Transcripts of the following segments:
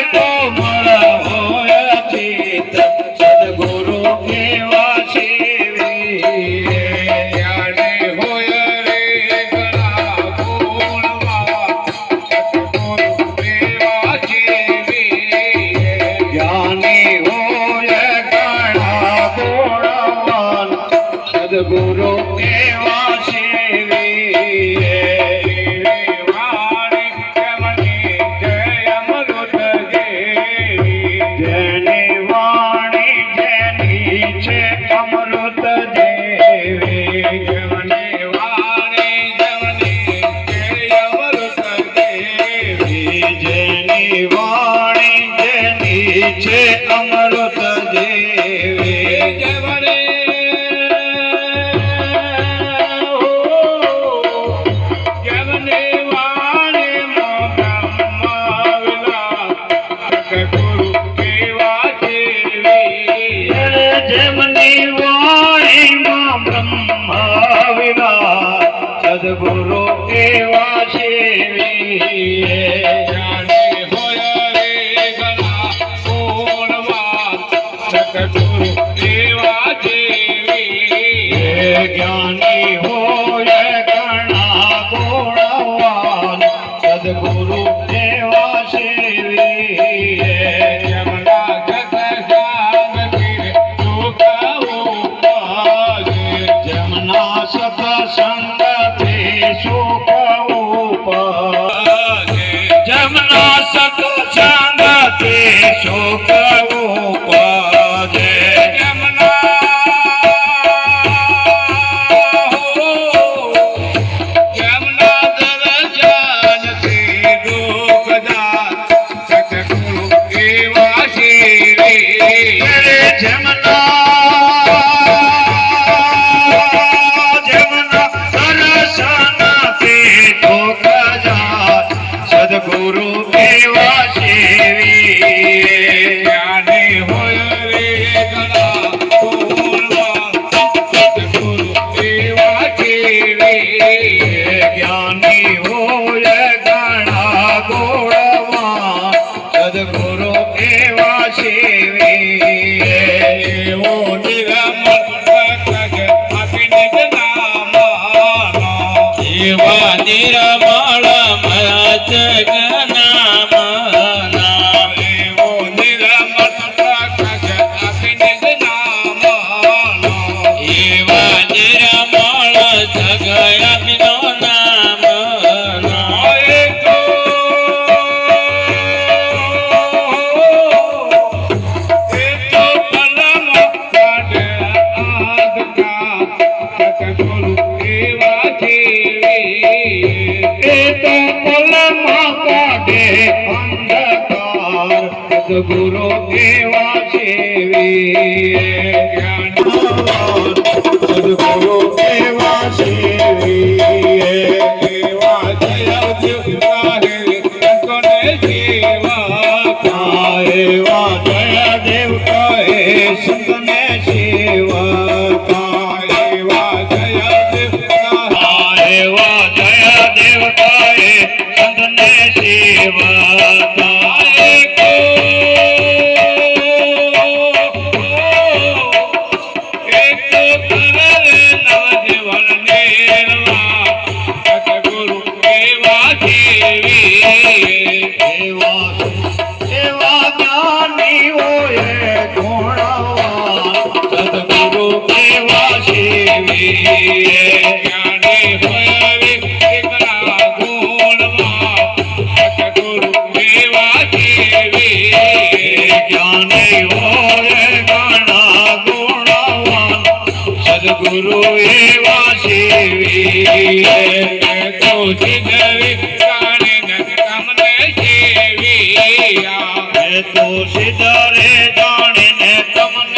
Come on. અમૃત દેવી જવને. જવને વાણી મોગમ્મા villa સદગુરુ કેવા જેવી જેમની વાણીમાં બ્રહ્મ વિના સદગુરુ એવા સેવી સદગુરુ એવા જેવી જ્ઞાની હોય ઘણા ગુણવાન સદગુરુ એવા સદગુરુ એવા સેવી એવા નિરમળ મત જગનામના સદગુરુ કેવા સેવી સદગુરુ કેવા સેવી એવા જય દેવ કહે સંતને સેવકા એવા જય દેવ કહે સંતને સેવકા સેવી જ્ઞાની હોય ઘણા ગુણવાન સદગુરુ એવા સેવી એ જાણીને તમને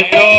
রেখো